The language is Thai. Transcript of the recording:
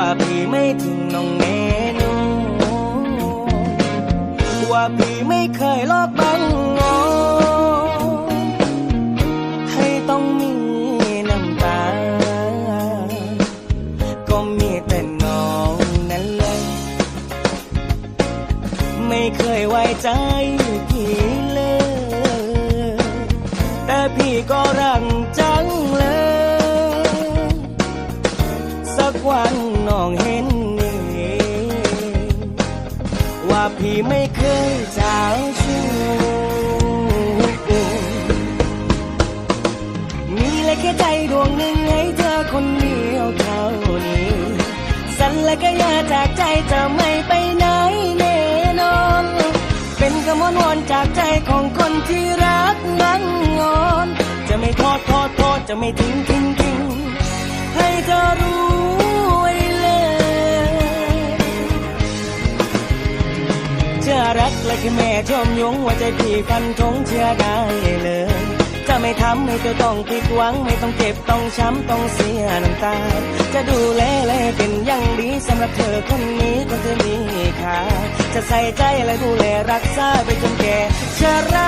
ว่าพี่ไม่ถึงน้องเนนูว่าพี่ไม่เคยลอกบังงอให้ต้องมีน้ำตา ก็มีแต่น้องนั้นเลย ไม่เคยไว้ใจพี่เลย แต่พี่ก็รังจังเลย วันน้องเห็นเองว่าพี่ไม่เคยเจ้าชู้มีและแค่ใจดวงหนึ่งให้เธอคนเดียวเท่านี้ สัญและก็อยาจากใจจะไม่ไปไหนแน่นอน เป็นคำวอนวอนจากใจของคนที่รักมันงอน จะไม่ทอดทอดทอดจะไม่ทิ้งทิ้งทิ้งให้เธอรู้ รักและคือแม่ชมยงว่าใจพี่ฟันทงเชื่อได้เลย จะไม่ทำให้เธอต้องผิดหวัง ไม่ต้องเจ็บต้องช้ำต้องเสียน้ำตา จะดูแลและเป็นอย่างดีสำหรับเธอคนนี้คนเธอมีค่าจะใส่ใจและดูแลรักษาไปจนแก่ชรา